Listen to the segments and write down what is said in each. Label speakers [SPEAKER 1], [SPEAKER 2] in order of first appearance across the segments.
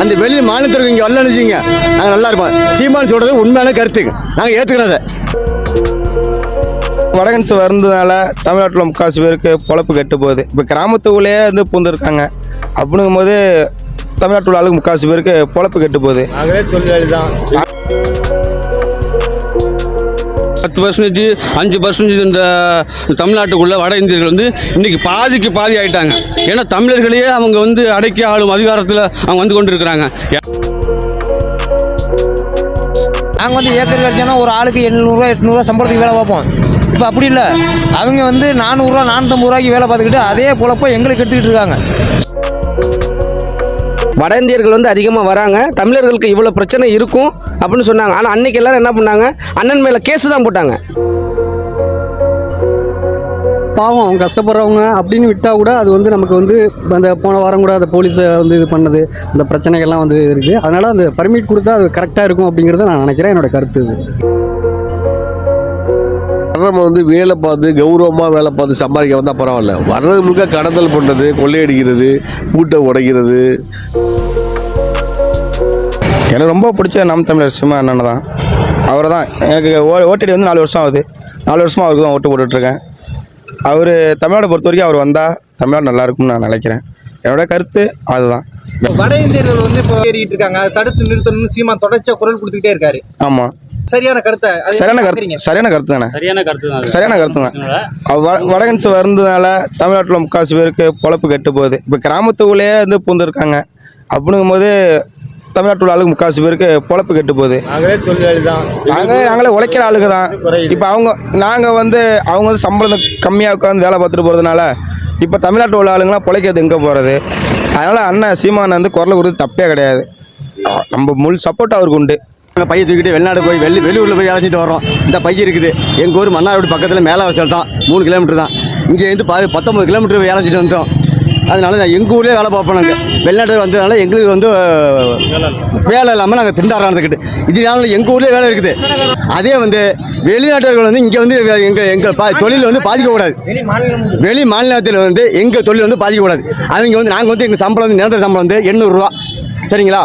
[SPEAKER 1] அந்த வெளி மாநிலத்திற்கு இங்கே வரலன்னு வச்சுங்க நாங்கள் நல்லா இருப்போம். சீமான் சொல்கிறது உண்மையான கருத்துங்க. நாங்கள் ஏற்றுக்கிறோம் அதை
[SPEAKER 2] வடகன்ஸ் வந்ததுனால தமிழ்நாட்டில் முக்கால்வாசி பேருக்கு பொழப்பு கெட்டு போகுது. இப்போ கிராமத்துக்குள்ளேயே வந்து பூந்துருக்காங்க அப்படிங்கும்போது தமிழ்நாட்டில் உள்ள ஆளுக்கு முக்கால்வாசி பேருக்கு பொழப்பு கெட்டு போகுது.
[SPEAKER 1] நாங்களே தொழிலாளி தான்.
[SPEAKER 3] பத்து பர்சன்டேஜ் அஞ்சு பர்சன்டேஜ் இந்த தமிழ்நாட்டுக்குள்ள வட இந்தியர்கள் வந்து இன்னைக்கு பாதிக்கு பாதி ஆயிட்டாங்க. ஏன்னா தமிழர்களையே அவங்க வந்து அடக்கி ஆளும் அதிகாரத்தில் அவங்க வந்து கொண்டு இருக்கிறாங்க
[SPEAKER 4] நாங்கள் வந்து ஏக்கர் கிடைச்சோன்னா ஒரு ஆளுக்கு எண்ணூறுரூவா எட்நூறுவா சம்பளத்துக்கு வேலை பார்ப்போம். இப்போ அப்படி இல்லை. அவங்க வந்து நானூறுரூவா நானூற்றம்பது ரூபாய்க்கு வேலை பார்த்துக்கிட்டு அதே பொழப்போ எங்களுக்கு எடுத்துக்கிட்டு இருக்காங்க.
[SPEAKER 5] வட இந்தியர்கள் வந்து அதிகமாக வராங்க. தமிழர்களுக்கு இவ்வளோ பிரச்சனை இருக்கும் அப்படின்னு சொன்னாங்க. ஆனால் அன்னைக்கு எல்லாரும் என்ன பண்ணாங்க? அண்ணன் மேலே கேஸ் தான் போட்டாங்க.
[SPEAKER 6] பாவம் அவங்க கஷ்டப்படுறவங்க அப்படின்னு விட்டால் கூட அது வந்து நமக்கு வந்து அந்த போன வாரம் கூட அந்த போலீஸை வந்து இது பண்ணது. அந்த பிரச்சனைகள்லாம் வந்து இருக்குது அதனால் அந்த பர்மிட் கொடுத்தா அது கரெக்டாக இருக்கும் அப்படிங்கிறத நான் நினைக்கிறேன். என்னோட கருத்து இது.
[SPEAKER 7] நம்ம வந்து வேலை பார்த்து கௌரவமாக வேலை பார்த்து சம்பாதிக்க வந்தால் பரவாயில்ல. வர்றது முழுக்க கடத்தல் பண்ணுறது கொள்ளையடிக்கிறது கூட்டை உடைக்கிறது.
[SPEAKER 2] எனக்கு ரொம்ப பிடிச்ச நாம் தமிழர் சிம்ம அண்ணன் தான் அவர் தான் எனக்கு ஓ ஓட்டடி வந்து நாலு வருஷம் ஆகுது. நாலு வருஷமாக அவருக்கு தான் ஓட்டு போட்டுட்ருக்கேன். அவர் தமிழ்நாட்டை பொறுத்த வரைக்கும் அவர் வந்தால் தமிழ்நாடு நல்லா இருக்கும்னு நான் நினைக்கிறேன். என்னோட கருத்து அதுதான்.
[SPEAKER 8] வட இந்தியர்கள் வந்து இப்போ ஏறிட்டு இருக்காங்க. தடுத்து நிறுத்தணும்னு சீமா தொடர்ச்சியா குரல் கொடுத்துக்கிட்டே இருக்காரு.
[SPEAKER 2] ஆமாம்
[SPEAKER 8] சரியான கருத்தை
[SPEAKER 2] சரியான கருத்து? சரியான கருத்து தானே?
[SPEAKER 9] சரியான கருத்து தான் அது.
[SPEAKER 2] சரியான கருத்து தான். வ வடகன்ஸ் வந்ததுனால தமிழ்நாட்டில் முக்கால்வாசி பேருக்கு பொழப்பு கெட்டு போகுது. இப்போ கிராமத்துக்குள்ளேயே வந்து பூந்துருக்காங்க அப்படிங்கும்போது தமிழ்நாட்டில் உள்ள ஆளுக்கு முக்கால்வாசி பேருக்கு பொழப்பு கெட்டு போகுது.
[SPEAKER 1] நாங்களே தொழிலாளி தான்.
[SPEAKER 2] நாங்கள் நாங்களே உழைக்கிற ஆளுங்க தான். இப்போ அவங்க நாங்கள் வந்து அவங்க வந்து சம்பளம் கம்மியாக உட்காந்து வேலை பார்த்துட்டு போகிறதுனால இப்போ தமிழ்நாட்டில் உள்ள ஆளுங்களாம் பிழைக்கிறது எங்கே போகிறது அதனால் அண்ணன் சீமான் வந்து குரல் கொடுத்து தப்பே கிடையாது. நம்ம முள் சப்போர்ட் அவருக்கு உண்டு.
[SPEAKER 1] நாங்கள் பைய தூக்கிட்டு வெளிநாடு போய் வெளி வெளியூரில் போய் அழைச்சிட்டு வரோம் இந்த பைய இருக்குது. எங்கள் ஊர் மன்னார்குடி பக்கத்தில் மேலாவசல் தான். மூணு கிலோமீட்டர் தான். இங்கே இருந்து பா பத்தொம்பது கிலோமீட்டர் போய் அழைச்சிட்டு வந்தோம். அதனால நான் எங்கள் ஊர்லேயே வேலை பார்ப்போம் நாங்கள் வெளிநாட்டில் வந்ததுனால எங்களுக்கு வந்து வேலை இல்லாமல் நாங்கள் திண்டாடுறதுக்கிட்டு இதனால எங்கள் ஊர்லேயே வேலை இருக்குது. அதே வந்து வெளிநாட்டர்கள் வந்து இங்கே வந்து எங்கள் எங்கள் பா தொழில் வந்து பாதிக்கக்கூடாது. வெளி மாநிலத்தில் வந்து எங்கள் தொழில் வந்து பாதிக்கக்கூடாது. அவங்க வந்து நாங்கள் வந்து எங்கள் சம்பளம் வந்து நிரந்தர சம்பளம் வந்து எண்ணூறுரூவா சரிங்களா?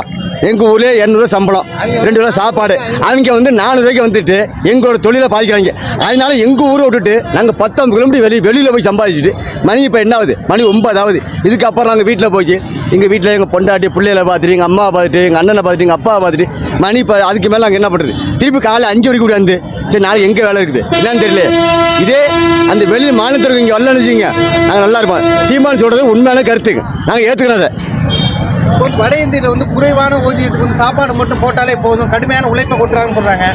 [SPEAKER 1] எங்கள் ஊர்லேயே எண்ணூறுவா சம்பளம் ரெண்டு ரூபா சாப்பாடு. அவங்க வந்து நாலு ரூபாய்க்கு வந்துட்டு எங்களோட தொழிலை பாதிக்கிறாங்க. அதனால எங்கள் ஊரை விட்டுட்டு நாங்கள் பத்தொம்பது கிலோமீட்டர் வெளியே வெளியில் போய் சம்பாதிச்சுட்டு மணி இப்போ என்ன ஆகுது? மணி ஒன்பதாவது. இதுக்கப்புறம் நாங்கள் வீட்டில் போய் எங்கள் வீட்டில் எங்கள் பொண்டாட்டி பிள்ளைகளை பார்த்துட்டு எங்கள் அம்மாவை பார்த்துட்டு எங்கள் அண்ணனை பார்த்துட்டு எங்கள் அப்பாவை பார்த்துட்டு மணி இப்போ அதுக்கு மேலே நாங்கள் என்ன பண்ணுறது திருப்பி காலைல அஞ்சு மணிக்கு கூட வந்து சரி நாளைக்கு எங்கே வேலை இருக்குது? என்னன்னு தெரியல. இதே அந்த வெளி மாநிலத்திற்கு இங்கே வரலன்னு வச்சுங்க நாங்கள் நல்லா இருப்போம். சீமான் சொல்கிறது உண்மையான கருத்துங்க. நாங்கள் ஏற்றுக்கிறோம் அதை.
[SPEAKER 8] இப்போ வட இந்தியில் வந்து குறைவான ஊதியத்துக்கு வந்து சாப்பாடு மட்டும் போட்டாலே போதும். கடுமையான உழைப்பை கொட்டுறாங்கன்னு சொல்கிறாங்க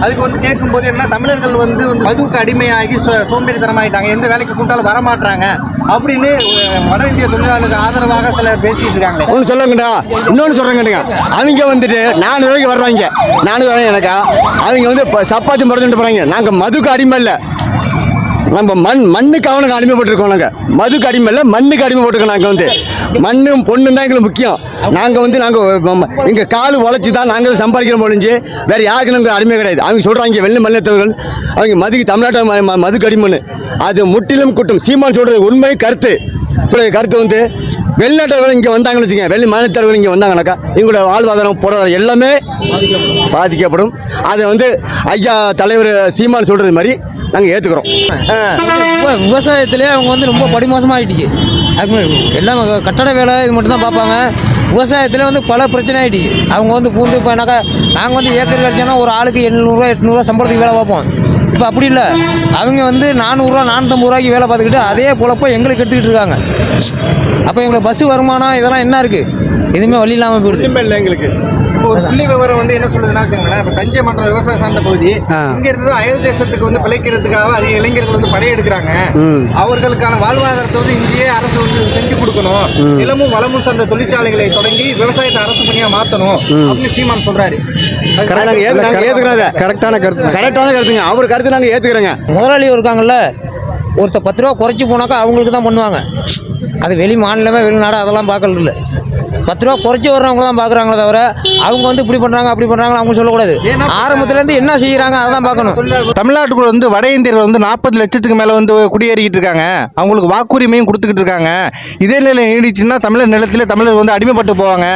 [SPEAKER 8] அதுக்கு வந்து கேட்கும்போது என்ன தமிழர்கள் வந்து வந்து மதுவுக்கு அடிமையாகி சோ- சோம்பேறித்தனமாயிட்டாங்க. எந்த வேலைக்கு கூட்டாலும் வரமாட்டாங்க அப்படின்னு வட இந்திய தொழிலாளர்களுக்கு ஆதரவாக சில பேசிட்டு இருக்காங்களே.
[SPEAKER 1] ஒன்று சொல்லுங்கடா. இன்னொன்று சொல்கிறேங்கடா அவங்க வந்துட்டு நானூறு ரூபாய்க்கு வர்றாங்க. நானூறு ரூபாய் எனக்கா. அவங்க வந்து இப்போ சப்பாத்தி மறந்துட்டு போகிறாங்க நாங்கள் மதுக்கு அடிமை இல்லை. நம்ம மண் மண்ணுக்கு அவனுக்கு அடிமைப்பட்டிருக்கோம் நாங்கள் மதுக்கு அடிமை இல்லை மண்ணுக்கு அடிமைப்பட்டிருக்கோம் நாங்கள் வந்து. மண்ணும் பொண்ணும் தான் எங்களுக்கு முக்கியம். நாங்கள் வந்து நாங்கள் எங்கள் கால் உழைச்சி தான் நாங்கள் சம்பாதிக்கிறோம் முடிஞ்சு வேறு யாருக்கு நாங்கள் அடிமை கிடையாது. அவங்க சொல்கிறாங்க வெள்ளை மல்லத்தவர்கள் அவங்க மதுக்கு தமிழ்நாட்டு ம- மதுக்கு அடிமைன்னு. அது முற்றிலும் குட்டும் சீமான் சொல்கிறது உண்மை கருத்து. இப்போ கருத்து வந்து வெளிநாட்டவர்கள் இங்கே வந்தாங்கன்னு வச்சுங்க வெளி மாநிலத்தவர்கள் இங்கே வந்தாங்கனாக்கா எங்களோட வாழ்வாதாரம் பொருளாதாரம் எல்லாமே பாதிக்கப்படும். அதை வந்து ஐயா தலைவர் சீமான் சொல்கிறது மாதிரி நாங்கள் ஏற்றுக்கிறோம்
[SPEAKER 4] இப்போ விவசாயத்திலே அவங்க வந்து ரொம்ப படிமோசமாகிடுச்சு அதுக்கு முன்னாடி எல்லாம் கட்டட வேலை இது மட்டும் தான் பார்ப்பாங்க. விவசாயத்தில் வந்து பல பிரச்சனை ஆகிடுச்சு அவங்க வந்து பூந்து இப்போ என்னக்கா நாங்கள் வந்து ஏக்கர் கழிச்சோன்னா ஒரு ஆளுக்கு எண்ணூறுரூவா எட்நூறுவா சம்பளத்துக்கு வேலை பார்ப்போம். இப்போ அப்படி இல்லை. அவங்க வந்து நானூறுரூவா நானூற்றம்பது ரூபாய்க்கு வேலை பார்த்துக்கிட்டு அதே பொழப்ப எங்களுக்கு எடுத்துக்கிட்டு இருக்காங்க. அப்போ எங்களுக்கு பஸ் வருமானம் இதெல்லாம் என்ன இருக்குது எதுவுமே வழி இல்லாமல் போயிடுது.
[SPEAKER 1] எங்களுக்கு.
[SPEAKER 8] இப்போ ஒரு புள்ளி விவரம் வந்து என்ன சொல்லுதுன்னா இப்போ தஞ்சை மன்றம் விவசாயம் சார்ந்த பகுதி. இங்க இருந்து அயல் தேசத்துக்கு வந்து பிழைக்கிறதுக்காக அதிக இளைஞர்கள் வந்து படையெடுக்கிறாங்க அவர்களுக்கான வாழ்வாதாரத்தை வந்து இங்கேயே அரசு வந்து செஞ்சு கொடுக்கணும். நிலமும் வளமும் சார்ந்த தொழிற்சாலைகளை தொடங்கி விவசாயத்தை அரசு பணியா மாத்தணும் அப்படின்னு சீமான் சொல்றாரு.
[SPEAKER 6] கரெக்டான கருத்து.
[SPEAKER 1] கரெக்டான கருத்துங்க. அவர் கருத்து நாங்கள் ஏற்றுக்கிறோங்க
[SPEAKER 4] முதலாளி இருக்காங்கல்ல ஒருத்தர் பத்து ரூபா குறைச்சி போனாக்கா அவங்களுக்கு தான் பண்ணுவாங்க. அது வெளி மாநிலமே வெளிநாடு அதெல்லாம் பார்க்கறது இல்லை பத்து ரூபா குறைச்சி வர்றவங்க தான் பார்க்குறாங்களே தவிர அவங்க வந்து இப்படி பண்ணுறாங்க அப்படி பண்ணுறாங்க அவங்க சொல்லக்கூடாது.
[SPEAKER 8] ஏன்னா-
[SPEAKER 4] ஆரம்பத்துலேருந்து என்ன செய்கிறாங்க அதை தான் பார்க்கணும்.
[SPEAKER 9] தமிழ்நாட்டுக்குள்ள வந்து வட இந்தியர்கள் வந்து நாற்பது லட்சத்துக்கு மேலே வந்து குடியேறிக்கிட்டு இருக்காங்க. அவங்களுக்கு வாக்குரிமையும் கொடுத்துக்கிட்டு இருக்காங்க. இதே நிலை நீடிச்சுன்னா தமிழர் நிலத்தில் தமிழர் வந்து அடிமைப்பட்டு போவாங்க.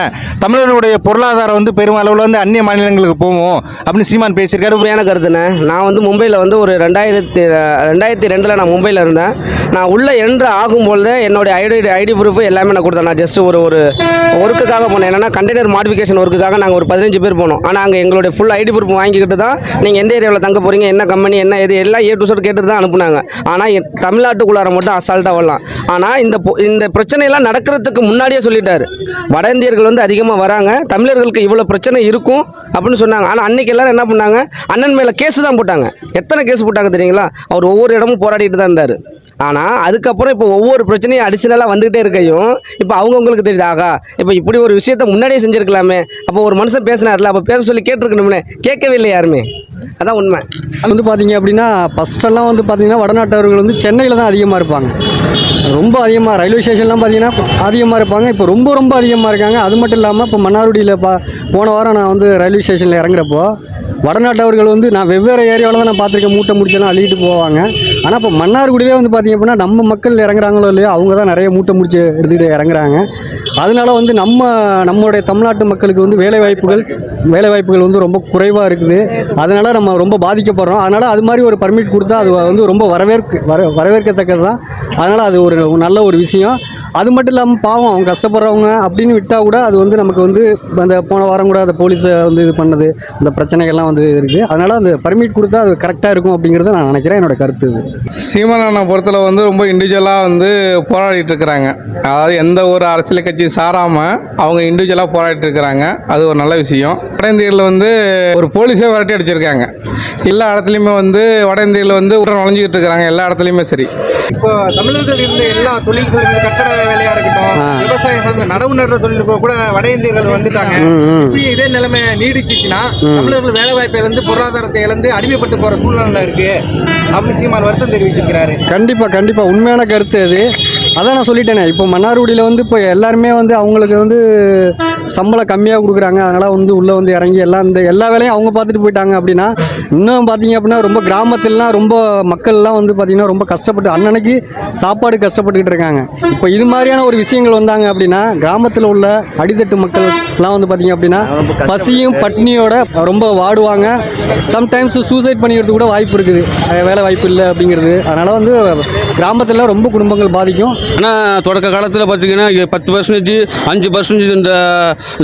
[SPEAKER 9] தமிழருடைய பொருளாதாரம் வந்து பெருமளவில் வந்து அந்நிய மாநிலங்களுக்கு போகும் அப்படின்னு சீமான் பேசியிருக்காரு.
[SPEAKER 5] உண்மையான கருத்துண்ணே நான் வந்து மும்பையில் வந்து ஒரு ரெண்டாயிரத்தி ரெண்டாயிரத்தி ரெண்டில் நான் மும்பையில் இருந்தேன். நான் உள்ளே என்ட்ரு ஆகும்பொழுது என்னுடைய ஐடி ஐடி ப்ரூஃப் எல்லாமே நான் கொடுத்தேன் நான் ஜஸ்ட் ஒரு ஒரு ஒர்க்குக்காக போனோம். என்னன்னா கண்டெய்னர் மாடிஃபிகேஷன் ஒர்க்குக்காக நாங்கள் ஒரு பதினஞ்சு பேர் போனோம். ஆனால் அங்கே எங்களுடைய ஃபுல் ஐடி ப்ரூஃப் வாங்கிக்கிட்டு தான் நீங்கள் எந்த ஏரியாவில் தங்க போகிறீங்க என்ன கம்பெனி என்ன இது எல்லாம் ஏ டு சட் கேட்டு தான் அனுப்புனாங்க. ஆனால் என் தமிழ்நாட்டுக்குள்ளார மட்டும் அசால்ட்டாக வரலாம். ஆனால் இந்த இந்த பிரச்சனையெல்லாம் நடக்கிறதுக்கு முன்னாடியே சொல்லிட்டாரு. வட இந்தியர்கள் வந்து அதிகமாக வராங்க. தமிழர்களுக்கு இவ்வளோ பிரச்சனை இருக்கும் அப்படின்னு சொன்னாங்க. ஆனால் அன்னைக்கு எல்லாரும் என்ன பண்ணாங்க? அண்ணன் மேலே கேஸ் தான் போட்டாங்க. எத்தனை கேஸ் போட்டாங்க தெரியுங்களா? அவர் ஒவ்வொரு இடமும் போராடிட்டு தான் இருந்தார். ஆனால் அதுக்கப்புறம் இப்போ ஒவ்வொரு பிரச்சனையும் அடிஷனலாக வந்துகிட்டே இருக்கையும் இப்போ அவங்கவுங்களுக்கு தெரியுது ஆகா இப்போ இப்படி ஒரு விஷயத்த முன்னாடியே செஞ்சுருக்கலாமே அப்போ ஒரு மனுஷன் பேசினார்ல அப்போ பேச சொல்லி கேட்டிருக்கணும்னே கேட்கவே இல்லை யாருமே. அதான் உண்மை.
[SPEAKER 6] அது வந்து பார்த்தீங்க அப்படின்னா ஃபஸ்ட்டெல்லாம் வந்து பார்த்தீங்கன்னா வடநாட்டவர்கள் வந்து சென்னையில் தான் அதிகமாக இருப்பாங்க. ரொம்ப அதிகமாக ரயில்வே ஸ்டேஷன்லாம் பார்த்தீங்கன்னா அதிகமாக இருப்பாங்க. இப்போ ரொம்ப ரொம்ப அதிகமாக இருக்காங்க. அது மட்டும் இல்லாமல் இப்போ மன்னார்குடியில் பா போன வாரம் நான் வந்து ரயில்வே ஸ்டேஷனில் இறங்குறப்போ வடநாட்டவர்கள் வந்து நான் வெவ்வேறு ஏரியாவில் தான் நான் பார்த்துருக்கேன் மூட்டை முடிச்செல்லாம் அள்ளிட்டு போவாங்க. ஆனால் இப்போ மன்னார்குடியிலே வந்து பார்த்தீங்க அப்படின்னா நம்ம மக்கள் இறங்குறாங்களோ இல்லையோ அவங்க தான் நிறைய மூட்டை முடிச்சு எடுத்துக்கிட்டு இறங்குறாங்க. அதனால வந்து நம்ம நம்மளுடைய தமிழ்நாட்டு மக்களுக்கு வந்து வேலை வாய்ப்புகள் வேலை வாய்ப்புகள் வந்து ரொம்ப குறைவாக இருக்குது. அதனால நம்ம ரொம்ப பாதிக்கப்படுறோம். அதனால அது மாதிரி ஒரு பர்மிட் கொடுத்தா அது வந்து ரொம்ப வரவேற்க வர வரவேற்கத்தக்கது தான் அதனால் அது ஒரு நல்ல ஒரு விஷயம். அது மட்டும் இல்லாமல் பாவம் அவங்க கஷ்டப்படுறவங்க அப்படின்னு விட்டால் கூட அது வந்து நமக்கு வந்து அந்த போன வாரம் கூட அந்த போலீஸை வந்து இது பண்ணது அந்த பிரச்சனைகள்லாம் வந்து இருக்குது அதனால் அந்த பர்மிட் கொடுத்தா அது கரெக்டாக இருக்கும் அப்படிங்கிறத நான் நினைக்கிறேன். என்னோட கருத்து இது.
[SPEAKER 2] சீமானண்ணா பொறுத்தல வந்து ரொம்ப இண்டிவிஜுவலாக வந்து போராடிட்டு இருக்கிறாங்க அதாவது எந்த ஒரு அரசியல் கட்சி சாராமல் அவங்க இண்டிவிஜுவலாக போராடிட்டு இருக்கிறாங்க அது ஒரு நல்ல விஷயம். வட இந்தியர்ல வந்து ஒரு போலீஸே விரட்டி அடிச்சிருக்காங்க. எல்லா இடத்துலையுமே வந்து வட இந்தியர்ல வந்து உள்ள நுழைஞ்சிக்கிட்டு இருக்கிறாங்க எல்லா இடத்துலையுமே சரி.
[SPEAKER 8] இப்போ தமிழர்கள் இருந்த எல்லா தொழில்கள் இந்த கட்டட வேலையா இருக்கட்டும் விவசாயம் சார்ந்த நடவு நடுற தொழிலுக்கு கூட வட இந்தியர்கள் வந்துட்டாங்க. இப்படி இதே நிலைமை நீடிச்சிச்சுன்னா தமிழர்கள் வேலை வாய்ப்பை இழந்து பொருளாதாரத்தை இழந்து அடிமைப்பட்டு போற சூழ்நிலை இருக்கு. அப்படின்னு சீமான் வருத்தம் தெரிவிச்சிருக்கிறாரு.
[SPEAKER 6] கண்டிப்பாக கண்டிப்பாக உண்மையான கருத்து அது. அதான் நான் சொல்லிட்டேனே இப்போ மன்னார்குடியில் வந்து இப்போ எல்லாருமே வந்து அவங்களுக்கு வந்து சம்பளம் கம்மியாக கொடுக்குறாங்க. அதனால் வந்து உள்ளே வந்து இறங்கி எல்லாம் இந்த எல்லா வேலையும் அவங்க பார்த்துட்டு போயிட்டாங்க அப்படின்னா இன்னும் பார்த்தீங்க அப்படின்னா ரொம்ப கிராமத்துலலாம் ரொம்ப மக்கள்லாம் வந்து பார்த்திங்கன்னா ரொம்ப கஷ்டப்பட்டு அன்னன்னைக்கு சாப்பாடு கஷ்டப்பட்டுக்கிட்டு இருக்காங்க. இப்போ இது மாதிரியான ஒரு விஷயங்கள் வந்தாங்க அப்படின்னா கிராமத்தில் உள்ள அடித்தட்டு மக்கள்லாம் வந்து பார்த்திங்க அப்படின்னா பசியும் பட்னியோட ரொம்ப வாடுவாங்க. சம்டைம்ஸ் சூசைட் பண்ணிக்கிறது கூட வாய்ப்பு இருக்குது. வேலை வாய்ப்பு இல்லை அப்படிங்கிறது. அதனால் வந்து கிராமத்தில் ரொம்ப குடும்பங்கள் பாதிக்கும்.
[SPEAKER 3] ஆனால் தொடக்க காலத்தில் பார்த்தீங்கன்னா பத்து பர்சன்டேஜ் அஞ்சு பர்சன்டேஜ் இந்த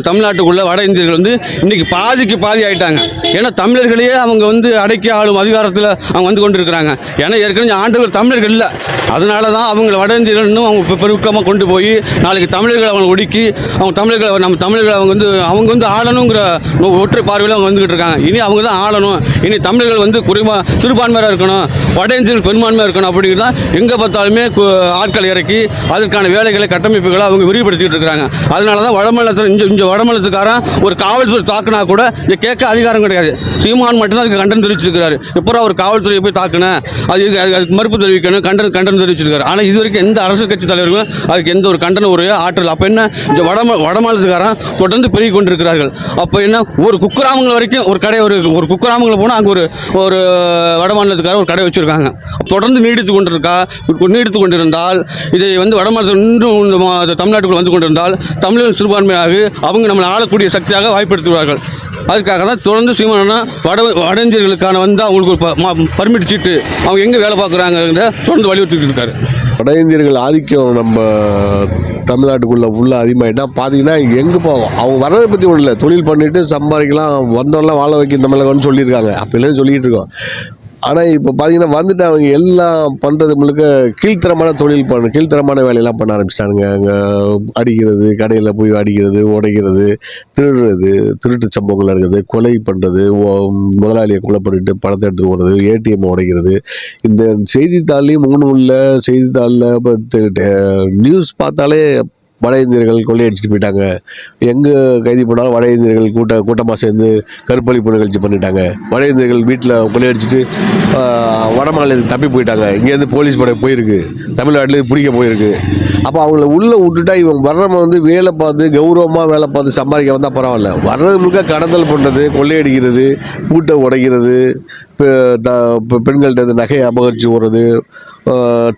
[SPEAKER 3] தமிழ்நாட்டுக்குள்ளே வட இந்தியர்கள் வந்து இன்றைக்கி பாதிக்கு பாதி ஆகிட்டாங்க ஏன்னா தமிழர்களையே அவங்க வந்து அடக்கி ஆளும் அதிகாரத்தில் அவங்க வந்து கொண்டு இருக்கிறாங்க ஏன்னா ஏற்கனவே ஆண்டவர் தமிழர்கள் இல்லை. அதனால தான் அவங்களை வட இந்தியர்கள் இன்னும் அவங்க பெருக்கமாக கொண்டு போய் நாளைக்கு தமிழர்களை அவங்க ஒடுக்கி அவங்க தமிழர்களை நம்ம தமிழர்களை அவங்க வந்து அவங்க வந்து ஆளணுங்கிற ஒற்றை பார்வையில் அவங்க வந்துக்கிட்டு இருக்காங்க. இனி அவங்க தான் ஆளணும். இனி தமிழர்கள் வந்து குறைமா சிறுபான்மையாக இருக்கணும் வட இந்தியர்கள் பெரும்பான்மையாக இருக்கணும் அப்படிங்கிறது தான் எங்கே பார்த்தாலுமே ஆட்கள் இறக்கி. அதற்கான வேலைகளை கட்டமைப்புகளை அவங்க விரிவுபடுத்திட்டு இருக்கிறாங்க. அதனால தான் வடமாநிலத்தில் இங்கே இங்கே வடமாநிலத்துக்காரன் ஒரு காவல்துறை தாக்குனா கூட இங்கே கேட்க அதிகாரம் கிடையாது. சீமான் மட்டும்தான் அதுக்கு கண்டனம் தெரிவிச்சிருக்கிறாரு. எப்போ ஒரு காவல்துறையை போய் தாக்கினேன் அது அதுக்கு- மறுப்பு தெரிவிக்கணும் கண்டனம் கண்டனம் தெரிவிச்சிருக்காரு. ஆனால் இது வரைக்கும் எந்த அரசியல் கட்சி தலைவர்களும் அதுக்கு எந்த ஒரு கண்டன ஒரு ஆற்றல் அப்போ என்ன? இந்த வட வடமாநிலத்துக்காரன் தொடர்ந்து பெருகி கொண்டிருக்கிறார்கள். அப்போ என்ன? ஒரு குக்கிராமங்கள் வரைக்கும் ஒரு கடை ஒரு ஒரு குக்கிராமங்களில் போனால் அங்கே ஒரு ஒரு வடமாநிலத்துக்காரர் ஒரு கடை வச்சுருக்காங்க. தொடர்ந்து நீடித்து கொண்டிருக்கா நீடித்து கொண்டிருந்தால் இதை வந்து வடமாதம் இன்னும் இந்த தமிழ்நாட்டுக்குள் வந்து கொண்டிருந்தால் தமிழர்கள் சிறுபான்மையாக அவங்க நம்மளை ஆளக்கூடிய சக்தியாக வாய்ப்படுத்துவார்கள். அதுக்காக தான் தொடர்ந்து சீமானா வட வடஇந்தியர்களுக்கான வந்து அவங்களுக்கு ஒரு பர்மிட் சீட்டு அவங்க எங்கே வேலை பார்க்குறாங்கிறத தொடர்ந்து வலியுறுத்திட்டு இருக்காரு.
[SPEAKER 7] வட இந்தியர்கள் ஆதிக்கம் நம்ம தமிழ்நாட்டுக்குள்ளே உள்ள அதிகமாகிட்டா பார்த்தீங்கன்னா எங்கே போவோம்? அவங்க வர்றதை பற்றி ஒன்றும் இல்லை. தொழில் பண்ணிட்டு சம்பாதிக்கலாம் வந்தோம்லாம் வாழ வைக்க தமிழகம்னு சொல்லியிருக்காங்க. அப்போலேருந்து சொல்லிகிட்டு இருக்கோம். ஆனால் இப்போ பார்த்தீங்கன்னா வந்துட்டு அவங்க எல்லாம் பண்ணுறது முழுக்க கீழ்த்தரமான தொழில் பண்ண கீழ்த்தரமான வேலையெல்லாம் பண்ண ஆரம்பிச்சிட்டானுங்க. அங்கே அடிக்கிறது கடையில் போய் அடிக்கிறது உடைக்கிறது திருடுறது திருட்டு சம்பவங்கள் நடக்குது. கொலை பண்ணுறது முதலாளியை கொலை பண்ணிட்டு பணத்தை எடுத்து போகிறது ஏடிஎம் உடைக்கிறது. இந்த செய்தித்தாள்லேயும் முகநூலில் செய்தித்தாளில் நியூஸ் பார்த்தாலே வட இந்தியர்கள் கொள்ளையடிச்சிட்டு போயிட்டாங்க. எங்கே கைது போனாலும் வட இந்தியர்கள் கூட்ட கூட்டமாக சேர்ந்து கருப்பளிப்பு நிகழ்ச்சி பண்ணிட்டாங்க. வட இந்தியர்கள் வீட்டில் கொள்ளையடிச்சிட்டு ஆஹ், வட மாநிலத்துக்கு தப்பி போயிட்டாங்க. இங்கேருந்து போலீஸ் படை போயிருக்கு. தமிழ்நாட்டிலேருந்து பிடிக்க போயிருக்கு. அப்போ அவங்கள உள்ளே விட்டுட்டா இவங்க வர்றவங்க வந்து வேலை பார்த்து கௌரவமாக வேலை பார்த்து சம்பாதிக்க வந்தால் பரவாயில்ல. வர்றது முழுக்க கடத்தல் பண்ணுறது கொள்ளையடிக்கிறது பூட்டை உடைக்கிறது பெ- த- பெண்கள்ட்ட இருந்து நகையை அபகரித்து போடுறது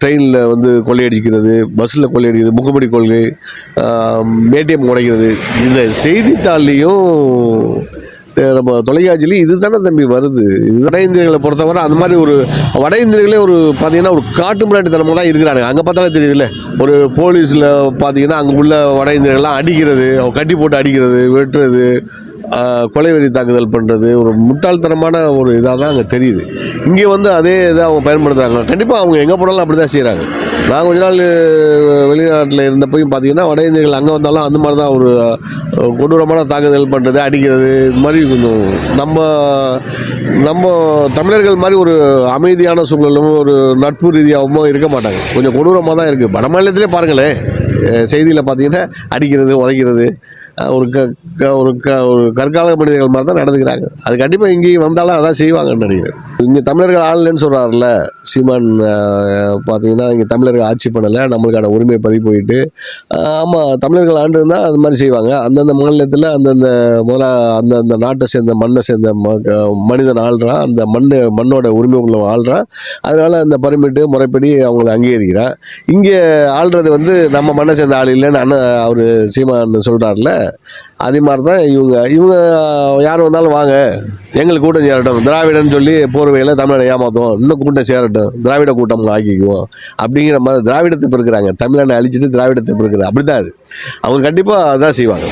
[SPEAKER 7] ட்ரெயினில் வந்து கொள்ளையடிக்கிறது பஸ்ஸில் கொள்ளையடிக்கிறது முகமடி கொள்கை ஏடிஎம் உடைக்கிறது. இந்த செய்தித்தாள்லேயும் நம்ம தொலைக்காட்சியிலையும் இது தானே தம்பி வருது. இது வட இந்தியர்களை பொறுத்தவரை அந்த மாதிரி ஒரு வட இந்தியர்களே ஒரு பார்த்தீங்கன்னா ஒரு காட்டு மிராட்டித்தனமாக தான் இருக்கிறாங்க அங்கே பார்த்தாலே தெரியுதுல்ல ஒரு போலீஸில் பார்த்தீங்கன்னா அங்கே உள்ள வட இந்தியர்கள்லாம் அடிக்கிறது அவங்க கட்டி போட்டு அடிக்கிறது வெட்டுறது கொலை வெறி தாக்குதல் பண்ணுறது ஒரு முட்டாள்தனமான ஒரு இதாக தான் அங்கே தெரியுது. இங்கே வந்து அதே இதை அவங்க பயன்படுத்துகிறாங்க கண்டிப்பாக அவங்க எங்கே போனாலும் அப்படி தான் செய்கிறாங்க நான் கொஞ்ச நாள் வெளிநாட்டில் இருந்தப்பையும் பார்த்தீங்கன்னா வட இந்தியர்கள் அங்கே வந்தாலும் அந்த மாதிரி தான் ஒரு கொடூரமான தாக்குதல் பண்ணுறது அடிக்கிறது இது மாதிரி கொஞ்சம் நம்ம நம்ம தமிழர்கள் மாதிரி ஒரு அமைதியான சூழலும் ஒரு நட்பு ரீதியாகவும் இருக்க மாட்டாங்க. கொஞ்சம் கொடூரமாக தான் இருக்குது வட மாநிலத்திலே பாருங்களேன் செய்தியில் பார்த்தீங்கன்னா அடிக்கிறது உதைக்கிறது ஒரு க க- ஒரு க ஒரு கற்கால மனிதர்கள் மாதிரி தான் நடந்துக்கிறாங்க. அது கண்டிப்பாக இங்கேயும் வந்தாலும் அதான் செய்வாங்கன்னு நினைக்கிறேன். இங்கே தமிழர்கள் ஆளலன்னு சொல்கிறாருல சீமான் பார்த்தீங்கன்னா இங்கே தமிழர்கள் ஆட்சி பண்ணலை நம்மளுக்கான உரிமை பறி போயிட்டு ஆமாம் தமிழர்கள் ஆண்டு இருந்தால் அது மாதிரி செய்வாங்க. அந்தந்த மாநிலத்தில் அந்தந்த முதலா அந்தந்த நாட்டை சேர்ந்த மண்ணை சேர்ந்த ம- க- மனிதன் ஆள்றான் அந்த மண் மண்ணோட உரிமை உள்ள ஆள்றான் அதனால் அந்த பர்மிட்டு முறைப்படி அவங்களை அங்கீகரிக்கிறான். இங்கே ஆள்றது வந்து நம்ம மண்ணை சேர்ந்த ஆள் இல்லைன்னு அண்ணன் அவர் சீமான் சொல்கிறார்ல அதே மாதிரி தான் இவங்க. இவங்க யார் வந்தாலும் வாங்க. எங்களுக்கு கூட்டம் சேரட்டும். திராவிடன்னு சொல்லி போர்வையில் தமிழை ஏமாத்துவோம். இன்னும் கூட்டம் சேரட்டும். திராவிட கூட்டம் ஆக்கிக்குவோம். அப்படிங்கிற மாதிரி திராவிடத்தை பிறக்கிறாங்க தமிழ்நாடு அழிச்சிட்டு திராவிடத்தை பிறக்கிறாங்க அப்படி தான் அது. அவங்க கண்டிப்பாக அதான் செய்வாங்க.